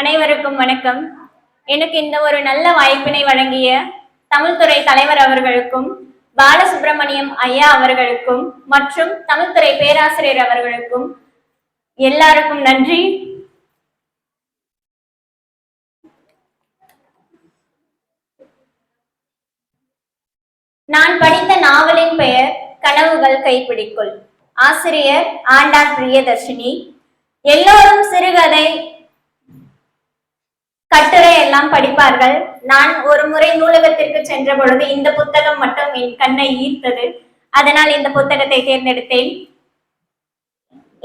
அனைவருக்கும் வணக்கம். எனக்கு இந்த ஒரு நல்ல வாய்ப்பினை வழங்கிய தமிழ்துறை தலைவர் அவர்களுக்கும் பாலசுப்ரமணியம் ஐயா அவர்களுக்கும் மற்றும் தமிழ்துறை பேராசிரியர் அவர்களுக்கும் எல்லாருக்கும் நன்றி. நான் படித்த நாவலின் பெயர் கனவுகள் கைப்பிடிக்குள். ஆசிரியர் ஆண்டாள் பிரியதர்ஷினி. எல்லோரும் சிறுகதை கட்டுரை எல்லாம் படிப்பார்கள். நான் ஒரு முறை நூலகத்திற்கு சென்ற பொழுது இந்த புத்தகம் மட்டும் என் கண்ணை ஈர்த்தது. அதனால் இந்த புத்தகத்தை தேர்ந்தெடுத்தேன்.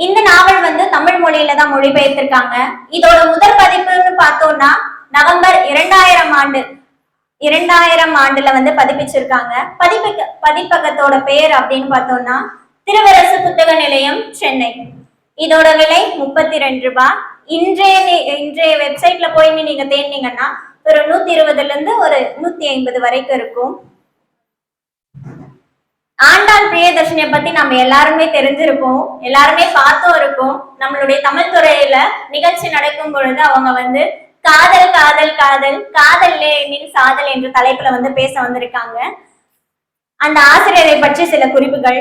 இந்த நாவல் வந்து தமிழ் மொழியில தான் மொழிபெயர்த்திருக்காங்க. இதோட முதல் பதிப்புன்னு பார்த்தோம்னா நவம்பர் இரண்டாயிரம் ஆண்டு இரண்டாயிரம் ஆண்டுல வந்து பதிப்பிச்சிருக்காங்க. பதிப்பக பதிப்பகத்தோட பெயர் அப்படின்னு பார்த்தோம்னா திருவரசு புத்தக நிலையம் சென்னை. இதோட விலை முப்பத்தி ரெண்டு ரூபாய் இன்றைய இன்றைய வெப்சைட்ல போய் நீங்க தேடினீங்கன்னா ஒரு நூத்தி இருபதுல இருந்து ஒரு நூத்தி ஐம்பது வரைக்கும் இருக்கும். ஆண்டாள் பிரியதர்ஷினியை பத்தி நம்ம எல்லாருமே தெரிஞ்சிருப்போம். எல்லாருமே பார்த்தும் இருப்போம் நம்மளுடைய தமிழ் துறையில நிகழ்ச்சி நடக்கும் பொழுது அவங்க வந்து காதல் காதல் காதல் காதல் எனில் சாதல் என்ற தலைப்புல வந்து பேச வந்திருக்காங்க. அந்த ஆசிரியரை பற்றி சில குறிப்புகள்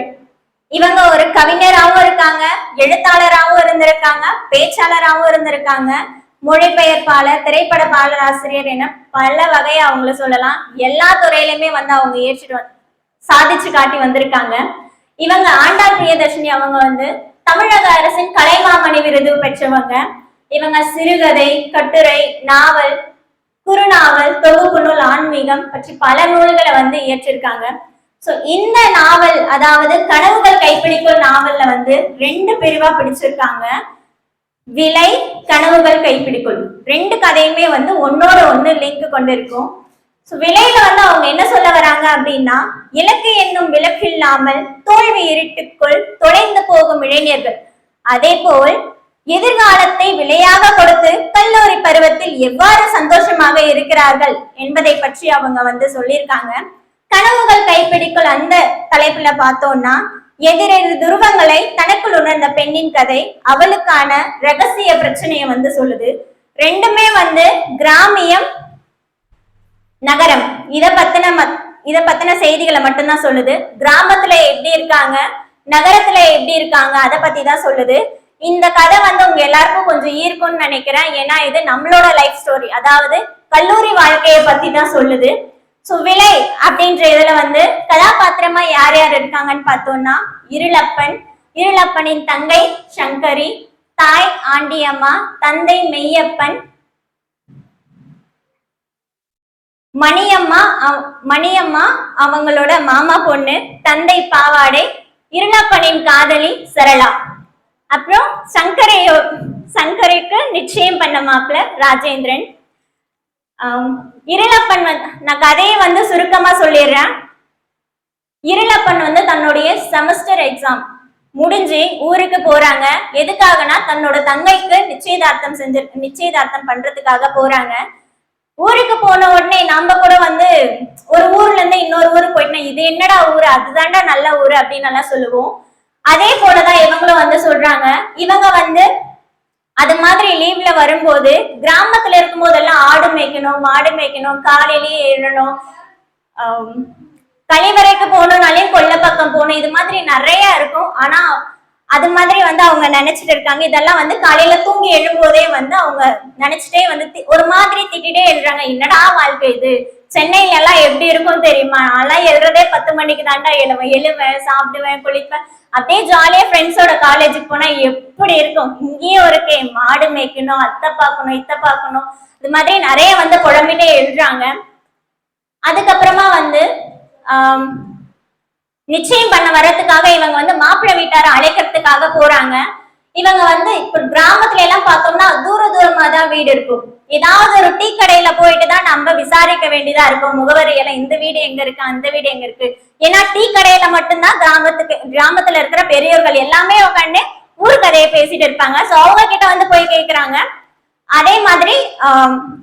இவங்க ஒரு கவிஞராகவும் இருக்காங்க எழுத்தாளராகவும் இருந்திருக்காங்க பேச்சாளராகவும் இருந்திருக்காங்க. மொழிபெயர்ப்பாளர் திரைப்பட பாடலாசிரியர் என பல வகையை அவங்கள சொல்லலாம். எல்லா துறையிலுமே வந்து அவங்க ஏற்றிட்டு சாதிச்சு காட்டி வந்திருக்காங்க. இவங்க ஆண்டாள் பிரியதர்ஷினி அவங்க வந்து தமிழக அரசின் கலைமாமணி விருது பெற்றவங்க. இவங்க சிறுகதை கட்டுரை நாவல் குறுநாவல் தொகுப்பு நூல் ஆன்மீகம் பற்றி பல நூல்களை வந்து இயற்றிருக்காங்க. சோ இந்த நாவல் அதாவது கனவுகள் கைப்பிடிக்கும் நாவல்ல வந்து ரெண்டு பிரிவா பிடிச்சிருக்காங்க. விலை கனவுகள் கைப்பிடிக்குள் ரெண்டு கதையுமே வந்து ஒன்னோட ஒண்ணு லிங்க் கொண்டிருக்கும். ஸோ விலையில வந்து அவங்க என்ன சொல்ல வராங்க அப்படின்னா இலக்கு என்னும் விளக்கில்லாமல் தோல்வி இருட்டுக்குள் தொலைந்து போகும் இளைஞர்கள். அதே போல் எதிர்காலத்தை விலையாக கொடுத்து கல்லூரி பருவத்தில் எவ்வாறு சந்தோஷமாக இருக்கிறார்கள் என்பதை பற்றி அவங்க வந்து சொல்லியிருக்காங்க. கனவுகள் கைப்பிடிக்குள் அந்த தலைப்புல பார்த்தோம்னா எதிரெதிர் துருவங்களை தனக்குள் உணர்ந்த பெண்ணின் கதை அவளுக்கான ரகசிய பிரச்சனையை வந்து சொல்லுது. ரெண்டுமே வந்து கிராமியம் நகரம். இத பத்தின மத் இத பத்தின செய்திகளை மட்டும்தான் சொல்லுது. கிராமத்துல எப்படி இருக்காங்க நகரத்துல எப்படி இருக்காங்க அதை பத்தி தான் சொல்லுது. இந்த கதை வந்து உங்க எல்லாருக்கும் கொஞ்சம் ஈர்க்கும்னு நினைக்கிறேன். ஏன்னா இது நம்மளோட லைஃப் ஸ்டோரி அதாவது கல்லூரி வாழ்க்கையை பத்தி தான் சொல்லுது. சோ விலை அப்படின்ற இதுல வந்து கதாபாத்திரமா யார் யார் இருக்காங்கன்னு பார்த்தோம்னா இருளப்பன் இருளப்பனின் தங்கை சங்கரி தாய் ஆண்டியம்மா தந்தை மெய்யப்பன் மணியம்மா அவ- மணியம்மா அவங்களோட மாமா பொண்ணு தந்தை பாவாடை இருளப்பனின் காதலி சரளா. அப்புறம் சங்கரையோ சங்கரைக்கு நிச்சயம் பண்ண மாப்பிள்ள ராஜேந்திரன். இருளப்பன் வந்து நான் கதையை வந்து சுருக்கமா சொல்லிடுறேன். இருளப்பன் வந்து தன்னுடைய செமஸ்டர் எக்ஸாம் முடிஞ்சு ஊருக்கு போறாங்க. எதுக்காகனா தன்னோட தங்கைக்கு நிச்சயதார்த்தம் செஞ்சு நிச்சயதார்த்தம் பண்றதுக்காக போறாங்க. ஊருக்கு போன உடனே நம்ம கூட வந்து ஒரு ஊர்ல இருந்து இன்னொரு ஊருக்கு போயிட்டோம் இது என்னடா ஊரு? அதுதான்டா நல்ல ஊரு அப்படின்னு எல்லாம் சொல்லுவோம். அதே போலதான் இவங்களும் வந்து சொல்றாங்க. இவங்க வந்து அது மாதிரி லீவ்ல வரும்போது கிராமத்துல இருக்கும் போதெல்லாம் ஆடு மேய்க்கணும் மாடு மேய்க்கணும் காலையிலேயே எழணும் கழிவறைக்கு போகணும்னாலையும் கொல்லை பக்கம் போகணும். இது மாதிரி நிறைய இருக்கும். ஆனா அது மாதிரி வந்து அவங்க நினைச்சிட்டு இருக்காங்க. இதெல்லாம் வந்து காலையில தூங்கி எழும்போதே வந்து அவங்க நினைச்சிட்டே வந்து தி- ஒரு மாதிரி திட்டிட்டே எழுறாங்க. என்னடா வாழ்க்கை இது? சென்னையில எல்லாம் எப்படி இருக்கும் தெரியுமா? நான்லாம் எழுறதே பத்து மணிக்கு தாண்டா எழுவேன். எழுவேன் சாப்பிடுவேன் குளிப்பேன். அப்படியே ஜாலியா ஃப்ரெண்ட்ஸோட காலேஜுக்கு போனா எப்படி இருக்கும்? இங்கேயும் இருக்கே மாடு மேய்க்கணும் அத்தை பார்க்கணும் இத்தை பார்க்கணும். இது மாதிரி நிறைய வந்து குழம்பிட்டே எழுறாங்க அதுக்கப்புறமா வந்து நிச்சயம் பண்ண வர்றதுக்காக இவங்க வந்து மாப்பிள்ளை வீட்டார அழைக்கிறதுக்காக போறாங்க. இவங்க வந்து இப்ப கிராமத்துல எல்லாம் பார்த்தோம்னா தூர தூரமா தான் வீடு இருக்கும் ஏதாவது ஒரு டீ கடையில போயிட்டு தான் நம்ம விசாரிக்க வேண்டியதா இருக்கும். முகவரி எல்லாம் இந்த வீடு எங்க இருக்கு அந்த வீடு எங்க இருக்கு? ஏன்னா டீ கடையில மட்டும்தான் கிராமத்துக்கு கிராமத்துல இருக்கிற பெரியவர்கள் எல்லாமே உட்காந்து ஊர் கதையை பேசிட்டு இருப்பாங்க. சோ அவங்க கிட்ட வந்து போய் கேக்குறாங்க. அதே மாதிரி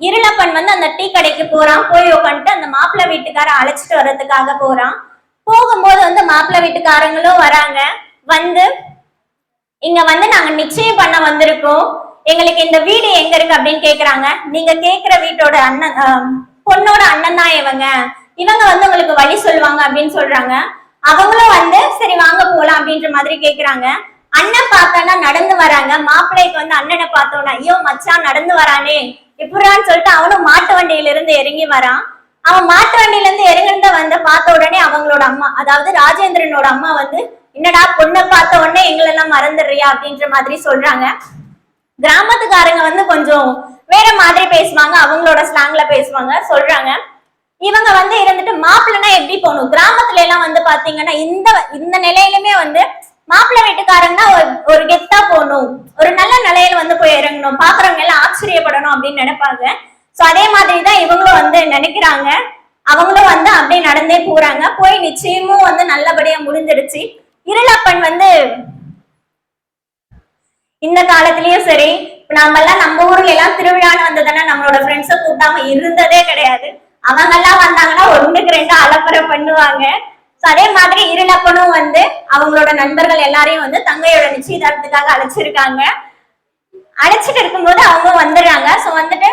இருளப்பன் வந்து அந்த டீ கடைக்கு போறான். போய் உட்காந்துட்டு அந்த மாப்பிள்ளை வீட்டுக்கார அழைச்சிட்டு வர்றதுக்காக போறான். போகும்போது வந்து மாப்பிள்ளை வீட்டுக்காரங்களும் வராங்க. வந்து இங்க வந்து நாங்க நிச்சயம் பண்ண வந்திருக்கோம். எங்களுக்கு இந்த வீடு எங்க இருக்கு அப்படின்னு கேக்குறாங்க. நீங்க கேக்குற வீட்டோட அண்ணன் பொண்ணோட அண்ணன் தான் இவங்க. இவங்க வந்து உங்களுக்கு வழி சொல்லுவாங்க அப்படின்னு சொல்றாங்க. அவங்களும் வந்து சரி வாங்க போலாம் அப்படின்ற மாதிரி கேக்குறாங்க. அண்ணன் பார்த்தோன்னா நடந்து வராங்க. மாப்பிள்ளைக்கு வந்து அண்ணனை பார்த்தோன்னா ஐயோ மச்சான் நடந்து வரானே எப்படான்னு சொல்லிட்டு அவனும் மாட்டு வண்டியில இருந்து இறங்கி வரான். அவன் மாட்டு வண்டியில இருந்து இறங்கிருந்த வந்து பார்த்த உடனே அவங்களோட அம்மா அதாவது ராஜேந்திரனோட அம்மா வந்து என்னடா பொண்ணை பார்த்த உடனே எங்களெல்லாம் மறந்துடுறியா? அப்படின்ற மாதிரி சொல்றாங்க. கிராமத்துக்காரங்க வந்து கொஞ்சம் வேற மாதிரி பேசுவாங்க அவங்களோட ஸ்லாங்ல பேசுவாங்க சொல்றாங்க. இவங்க வந்து இருந்துட்டு மாப்பிள்ளைனா எப்படி போகணும்? கிராமத்துல எல்லாம் வந்து பாத்தீங்கன்னா இந்த இந்த நிலையிலுமே வந்து மாப்பிள்ளை வீட்டுக்காரங்கன்னா ஒரு ஒரு கெத்தா போகணும். ஒரு நல்ல நிலையில வந்து போய் இறங்கணும். பாக்குறவங்க எல்லாம் ஆச்சரியப்படணும் அப்படின்னு நினைப்பாங்க. சோ அதே மாதிரி தான் இவங்களும் வந்து நினைக்கிறாங்க. அவங்களும் வந்து அப்படியே நடந்தே போறாங்க. போய் நிச்சயமும் வந்து நல்லபடியா முடிஞ்சிடுச்சு. இருளப்பன் வந்து இந்த காலத்திலயும் சரி நாம எல்லாம் நம்ம ஊர்ல எல்லாம் திருவிழான்னு வந்ததுன்னா நம்மளோட ஃப்ரெண்ட்ஸை கூட்டாம இருந்ததே கிடையாது. அவங்க எல்லாம் வந்தாங்கன்னா ஒண்ணுக்கு ரெண்டு அலப்பறை பண்ணுவாங்க. So அதே மாதிரி இருளப்பனும் வந்து அவங்களோட நண்பர்கள் எல்லாரையும் வந்து தங்கையோட நிச்சயதார்த்தத்துக்காக அழைச்சிருக்காங்க. அழைச்சிட்டு இருக்கும்போது அவங்க வந்துடுறாங்க. சோ வந்துட்டு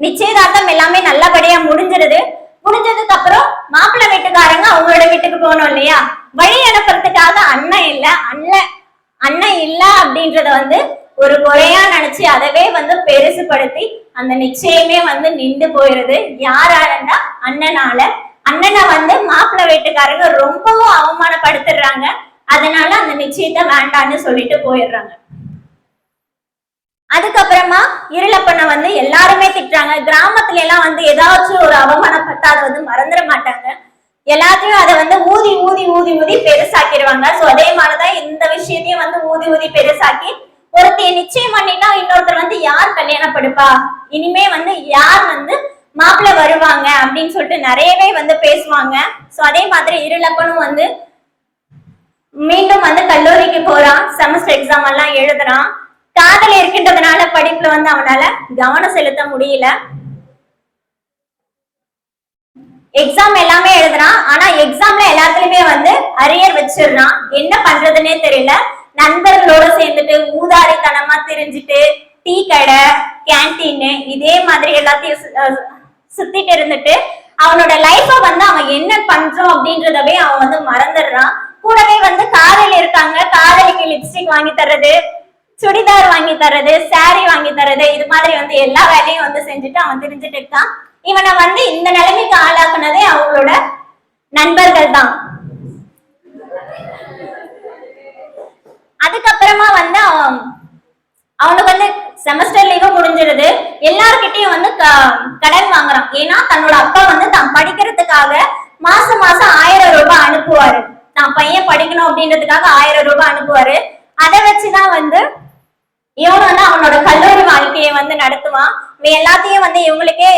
நிச்சயதார்த்தம் எல்லாமே நல்லபடியா முடிஞ்சிருது. முடிஞ்சதுக்கு அப்புறம் மாப்பிள்ளை வீட்டுக்காரங்க அவங்களோட வீட்டுக்கு போகணும் இல்லையா? வழி அனுப்புறதுக்காக அண்ணன் இல்ல அண்ணன் அண்ணன் இல்ல அப்படின்றத வந்து ஒரு குறையா நினைச்சு அதவே வந்து பெருசுபடுத்தி அந்த நிச்சயமே வந்து நின்று போயிருது. யாராலன்னா அண்ணனால. அண்ணனை வந்து மாப்பிள்ளை வீட்டுக்காரங்க ரொம்பவும் அவமானப்படுத்திடுறாங்க அதனால அந்த நிச்சயத்தை வேண்டான்னு சொல்லிட்டு போயிடுறாங்க. அதுக்கப்புறமா இருளப்பனை வந்து எல்லாருமே திட்டுறாங்க. கிராமத்துல எல்லாம் வந்து ஏதாச்சும் ஒரு அவமானப்பட்டா அதை வந்து மறந்துட மாட்டாங்க. எல்லாத்தையும் அதை வந்து ஊதி ஊதி ஊதி ஊதி பெருசாக்கிடுவாங்க. சோ அதே மாதிரிதான் இந்த விஷயத்தையும் வந்து ஊதி ஊதி பெருசாக்கி ஒருத்தைய நிச்சயம் பண்ணிட்டா இன்னொருத்தர் வந்து யார் கல்யாணப்படுப்பா? இனிமே வந்து யார் வந்து மாப்பிள்ள வருவாங்க அப்படின்னு சொல்லிட்டு நிறையவே வந்து பேசுவாங்க. சோ அதே மாதிரி இருளப்பனும் வந்து மீண்டும் வந்து கல்லூரிக்கு போறான். செமஸ்டர் எக்ஸாம் எல்லாம் எழுதுறான். காதல் இருக்கின்றதுனால படிப்புல வந்து அவனால கவனம் செலுத்த முடியல. எக்ஸாம் எல்லாமே எழுதுறான். ஆனா எக்ஸாம்ல எல்லாத்துலயுமே வந்து அரியர் வச்சிடுறான். என்ன பண்றதுன்னே தெரியல. நண்பர்களோட சேர்ந்துட்டு ஊதாரித்தனமா தெரிஞ்சுட்டு டீ கடை கேன்டீனு இதே மாதிரி எல்லாத்தையும் சு- சுத்திட்டு இருந்துட்டு அவனோட லைஃப வந்து அவன் என்ன பண்றோம் அப்படின்றதவே அவன் வந்து மறந்துடுறான். கூடவே வந்து காதல் இருக்காங்க. காதலிக்கு லிப்ஸ்டிக் வாங்கி தர்றது சுடிதார் வாங்கி தர்றது சாரி வாங்கி தர்றது இது மாதிரி வந்து எல்லா வேலையும் வந்து செஞ்சுட்டு அவன் தெரிஞ்சுட்டு இருக்கான். இவனை வந்து இந்த நிலைமைக்கு ஆளாக்குனதே அவங்களோட நண்பர்கள் தான். அதுக்கப்புறமா வந்து அவன் அவனுக்கு வந்து செமஸ்டர் லீவும் முடிஞ்சிருது. எல்லார்கிட்டயும் வந்து க- கடன் வாங்குறான். ஏன்னா தன்னோட அப்பா வந்து தான் படிக்கிறதுக்காக மாசம் மாசம் ஆயிரம் ரூபாய் அனுப்புவாரு. தான் பையன் படிக்கணும் அப்படின்றதுக்காக ஆயிரம் ரூபாய் அனுப்புவாரு. அதை வச்சுதான் வந்து இவன் வந்து அவனோட கல்லூரி வாழ்க்கையை வந்து நடத்துவான். இவன் எல்லாத்தையும் வந்து இவங்களுக்கே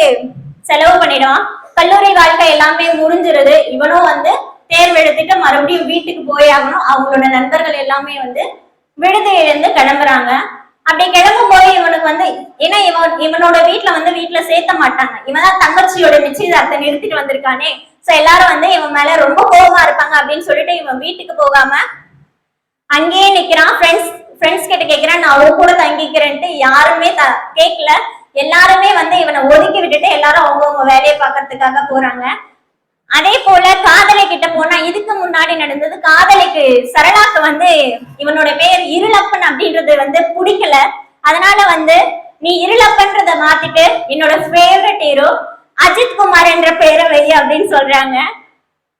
செலவு பண்ணிடுவான். கல்லூரி வாழ்க்கை எல்லாமே முடிஞ்சிருது. இவனும் வந்து தேர்வு மறுபடியும் வீட்டுக்கு போயாகணும் அவங்களோட நண்பர்கள் எல்லாமே வந்து விடுதியிலிருந்து கிளம்புறாங்க. அப்படி கிளம்பும் போது இவனுக்கு வந்து ஏன்னா இவன் இவனோட வீட்டுல வந்து வீட்டுல சேர்த்த மாட்டாங்க. இவன் தான் தங்கச்சியோட நிச்சயதார்த்தம் நிறுத்திட்டு வந்திருக்கானே. சோ எல்லாரும் வந்து இவன் மேல ரொம்ப கோபமா இருப்பாங்க அப்படின்னு சொல்லிட்டு இவன் வீட்டுக்கு போகாம அங்கேயே நிக்கிறான். ஃப்ரெண்ட்ஸ் ஃப்ரெண்ட்ஸ் கிட்ட கேக்குறான் நான் அவங்க கூட தங்கிக்கிறேன்ட்டு யாருமே த கேட்கல எல்லாருமே வந்து இவனை ஒதுக்கி விட்டுட்டு எல்லாரும் அவங்கவுங்க வேலையை பார்க்கறதுக்காக போறாங்க. அதே போல காதலை கிட்ட போனா இதுக்கு முன்னாடி நடந்தது காதலைக்கு சரளாக்கு வந்து இவனோட பெயர் இருளப்பன் அப்படின்றது வந்து பிடிக்கல. அதனால வந்து நீ இருளப்பன்றத மாத்திட்டு என்னோட ஃபேவரட் ஹீரோ அஜித் குமார் என்ற பெயரை வை அப்படின்னு சொல்றாங்க.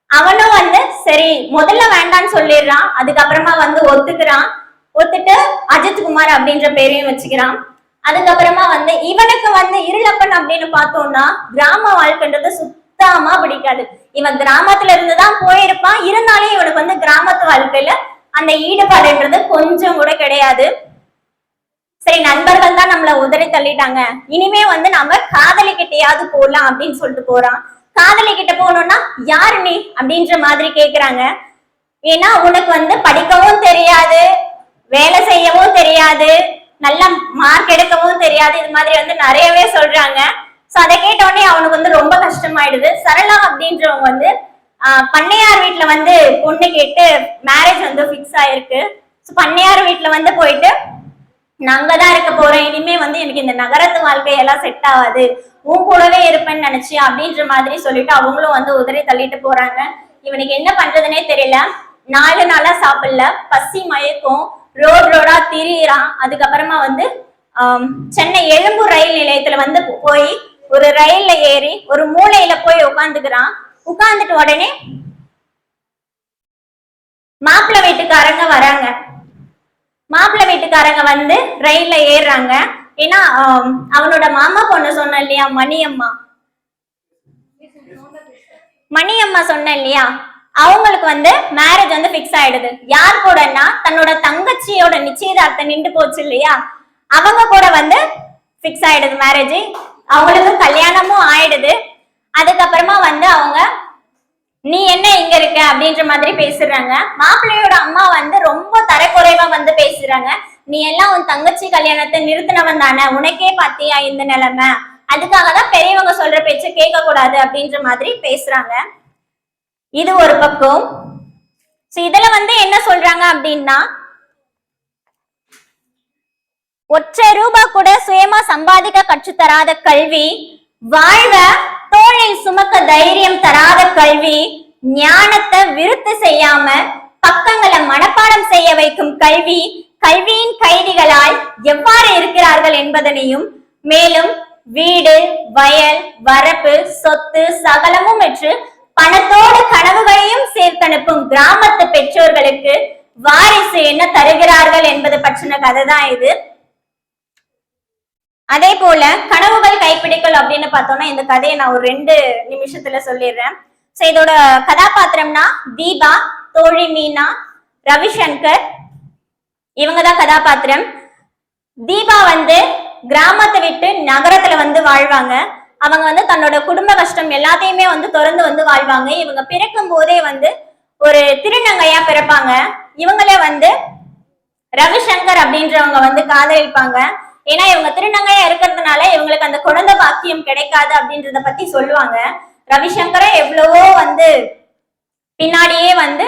அவனும் வந்து சரி முதல்ல வேண்டான்னு சொல்லிடுறான். அதுக்கப்புறமா வந்து ஒத்துக்கிறான். ஒத்துட்டு அஜித் குமார் அப்படின்ற பேரையும் வச்சுக்கிறான். அதுக்கப்புறமா வந்து இவனுக்கு வந்து இருளப்பன் அப்படின்னு பார்த்தோம்னா கிராம வாழ்க்கைன்றது சுத்தமா பிடிக்காது. இவன் கிராமத்துல இருந்து தான் போயிருப்பான். இருந்தாலும் இவனுக்கு வந்து கிராமத்து வாழ்க்கையில அந்த ஈடுபாடுன்றது கொஞ்சம் கூட கிடையாது. சரி நண்பர்கள் தான் நம்மள உதறி தள்ளிட்டாங்க. இனிமே வந்து நம்ம காதலி கிட்டையாவது அப்படின்னு சொல்லிட்டு போறான். காதலி கிட்ட போனோம்னா யாரு நீ? அப்படின்ற மாதிரி கேக்குறாங்க. ஏன்னா உனக்கு வந்து படிக்கவும் தெரியாது வேலை செய்யவும் தெரியாது. நல்ல மார்க் எடுக்கவும் தெரியாது. இது மாதிரி வந்து நிறையவே சொல்றாங்க. சோ அதை கேட்டோடனே அவனுக்கு வந்து ரொம்ப கஷ்டமாயிடுது. சரளா அப்படின்றவங்க வந்து பண்ணையார் வீட்டுல வந்து பொண்ணு கேட்டு மேரேஜ் வந்து ஃபிக்ஸ் ஆயிருக்கு. ஸோ பண்ணையார் வீட்டுல வந்து போயிட்டு நாங்க தான் இருக்க போறோம். இனிமே வந்து எனக்கு இந்த நகரத்து வாழ்க்கையெல்லாம் செட் ஆகாது. உன் கூடவே இருப்பேன்னு நினைச்சு அப்படின்ற மாதிரி சொல்லிட்டு அவங்களும் வந்து உதறி தள்ளிட்டு போறாங்க. இவனுக்கு என்ன பண்றதுனே தெரியல. நாலு நாளா சாப்பிடல. பசி மயக்கம். ரோட் ரோடா திரியிறான். அதுக்கப்புறமா வந்து சென்னை எழும்பூர் ரயில் நிலையத்துல வந்து போய் ஒரு ரயில்ல ஏறி ஒரு மூளையில போய் உட்காந்துக்கிறான் உட்கார்ந்துட்டு உடனே மாப்பிள்ளை வீட்டுக்காரங்க வராங்க. மாப்பிள்ளை வீட்டுக்காரங்க வந்து ரயில்ல ஏறுறாங்க. ஏன்னா அவனோட மாமா பொண்ணு சொன்ன இல்லையா மணியம்மா? மணியம்மா சொன்ன இல்லையா? அவங்களுக்கு வந்து மேரேஜ் வந்து ஃபிக்ஸ் ஆயிடுது. யார் கூடன்னா தன்னோட தங்கச்சியோட நிச்சயதார்த்தம் நின்று போச்சு இல்லையா? அவங்க கூட வந்து ஃபிக்ஸ் ஆயிடுது மேரேஜ் அவங்களுக்கு கல்யாணமும் ஆயிடுது. அதுக்கப்புறமா வந்து அவங்க நீ என்ன இங்க இருக்க? அப்படின்ற மாதிரி பேசுறாங்க. மாப்பிள்ளையோட அம்மா வந்து ரொம்ப தரக்குறைவா வந்து பேசுறாங்க. நீ எல்லாம் உன் தங்கச்சி கல்யாணத்தை நிறுத்தினவன் தானே? உனக்கே பாத்தியா இந்த நிலைமை? அதுக்காக தான் பெரியவங்க சொல்ற பேச்சு கேட்க கூடாது அப்படின்ற மாதிரி பேசுறாங்க. இது ஒரு பக்கம். சோ இதுல வந்து என்ன சொல்றாங்க அப்படின்னா ஒற்றை ரூபா கூட சுயமா சம்பாதிக்க கற்றுத் தராத கல்வி வாழ்வ தோழில் சுமக்க தைரியம் தராத கல்வி ஞானத்தை விருத்து செய்யாம பக்கங்களை மனப்பாடம் செய்ய வைக்கும் கல்வி கல்வியின் கைதிகளால் எவ்வாறு இருக்கிறார்கள் என்பதனையும் மேலும் வீடு வயல் வரப்பு சொத்து சகலமும் என்று பணத்தோட கனவுகளையும் சேர்த்தனுப்பும் கிராமத்து பெற்றோர்களுக்கு வாரிசு என்ன தருகிறார்கள் என்பது பற்றின கதை தான் இது. அதே போல கனவுகள் கைப்பிடிக்கல் அப்படின்னு பார்த்தோம்னா இந்த கதையை நான் ஒரு ரெண்டு நிமிஷத்துல சொல்லிடுறேன். ஸோ இதோட கதாபாத்திரம்னா தீபா தோழி மீனா ரவிசங்கர். இவங்க தான் கதாபாத்திரம். தீபா வந்து கிராமத்தை விட்டு நகரத்துல வந்து வாழ்வாங்க. அவங்க வந்து தன்னோட குடும்ப கஷ்டம் எல்லாத்தையுமே வந்து திறந்து வந்து வாழ்வாங்க. இவங்க பிறக்கும் போதே வந்து ஒரு திருநங்கையா பிறப்பாங்க. இவங்களே வந்து ரவிசங்கர் அப்படின்றவங்க வந்து காதலிப்பாங்க. ஏன்னா இவங்க திருநங்கையா இருக்கிறதுனால இவங்களுக்கு அந்த குழந்தை பாக்கியம் கிடைக்காது அப்படின்றத பத்தி சொல்லுவாங்க. ரவிசங்கரை எவ்வளவோ வந்து பின்னாடியே வந்து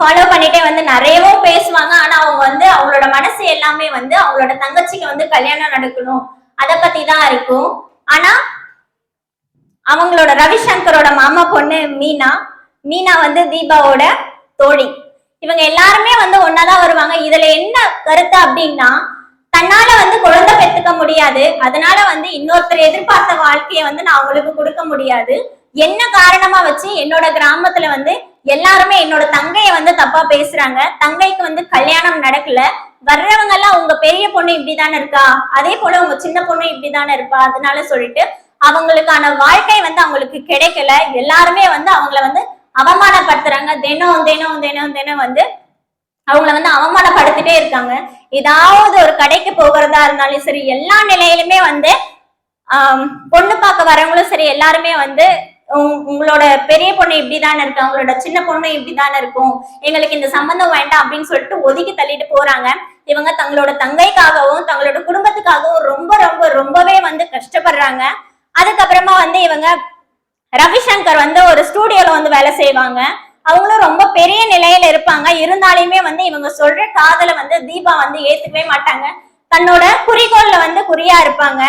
ஃபாலோ பண்ணிட்டே வந்து நிறையவோ பேசுவாங்க. ஆனா அவங்க வந்து அவங்களோட மனசு எல்லாமே வந்து அவங்களோட தங்கச்சிக்கு வந்து கல்யாணம் நடக்கணும். அதை பத்தி தான் இருக்கும். ஆனா அவங்களோட ரவிசங்கரோட மாமா பொண்ணு மீனா. மீனா வந்து தீபாவோட தோழி. இவங்க எல்லாருமே வந்து ஒன்னாதான் வருவாங்க. இதுல என்ன கருத்து அப்படின்னா தன்னால வந்து குழந்தை பெற்றுக்க முடியாது. அதனால வந்து இன்னொருத்தர் எதிர்பார்த்த வாழ்க்கையை வந்து நான் அவங்களுக்கு கொடுக்க முடியாது. என்ன காரணமா வச்சு என்னோட கிராமத்துல வந்து எல்லாருமே என்னோட தங்கைய வந்து தப்பா பேசுறாங்க. தங்கைக்கு வந்து கல்யாணம் நடக்கல. வர்றவங்க எல்லாம் உங்க பெரிய பொண்ணு இப்படிதானே இருக்கா? அதே போல உங்க சின்ன பொண்ணு இப்படிதானே இருப்பா அதனால சொல்லிட்டு அவங்களுக்கான வாழ்க்கை வந்து அவங்களுக்கு கிடைக்கல. எல்லாருமே வந்து அவங்கள வந்து அவமானப்படுத்துறாங்க. தினம் தினம் தினம் தினம் வந்து அவங்கள வந்து அவமானப்படுத்திட்டே இருக்காங்க. ஏதாவது ஒரு கடைக்கு போகிறதா இருந்தாலும் சரி எல்லா நிலையிலுமே வந்து பொண்ணு பார்க்க வரவங்களும் சரி எல்லாருமே வந்து உங்- உங்களோட பெரிய பொண்ணு இப்படிதானே இருக்கு அவங்களோட சின்ன பொண்ணு இப்படிதானே இருக்கும் எங்களுக்கு இந்த சம்பந்தம் வேண்டாம் அப்படின்னு சொல்லிட்டு ஒதுக்கி தள்ளிட்டு போறாங்க. இவங்க தங்களோட தங்கைக்காகவும் தங்களோட குடும்பத்துக்காகவும் ரொம்ப ரொம்ப ரொம்பவே வந்து கஷ்டப்படுறாங்க. அதுக்கப்புறமா வந்து இவங்க ரவிசங்கர் வந்து ஒரு ஸ்டூடியோல வந்து வேலை செய்வாங்க. அவங்களும் ரொம்ப பெரிய நிலையில இருப்பாங்க. இருந்தாலுமே வந்து இவங்க சொல்ற காதலை வந்து தீபா வந்து ஏத்துக்கவே மாட்டாங்க. தன்னோட குறிக்கோள்ல வந்து குறியா இருப்பாங்க.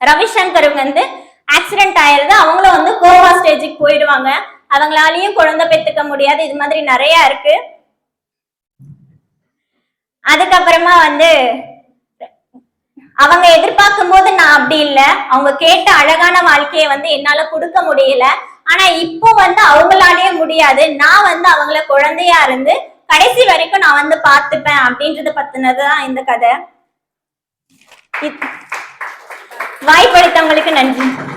ரவிசங்கர் வந்து ஆக்சிடென்ட் ஆயிருது அவங்களும் வந்து கோவா ஸ்டேஜுக்கு போயிடுவாங்க. அவங்களாலையும் குழந்தை பெற்றுக்க முடியாது. இது மாதிரி நிறைய இருக்கு. அதுக்கப்புறமா வந்து அவங்க எதிர்பார்க்கும் போது நான் அப்படி இல்ல. அவங்க கேட்ட அழகான வாழ்க்கையை வந்து என்னால கொடுக்க முடியல. ஆனா இப்போ வந்து அவங்களாலேயே முடியாது. நான் வந்து அவங்கள குழந்தையா இருந்து கடைசி வரைக்கும் நான் வந்து பார்த்துப்பேன் அப்படின்றத பத்தினதுதான் இந்த கதை. இத்- வாய்ப்பளித்தவங்களுக்கு நன்றி.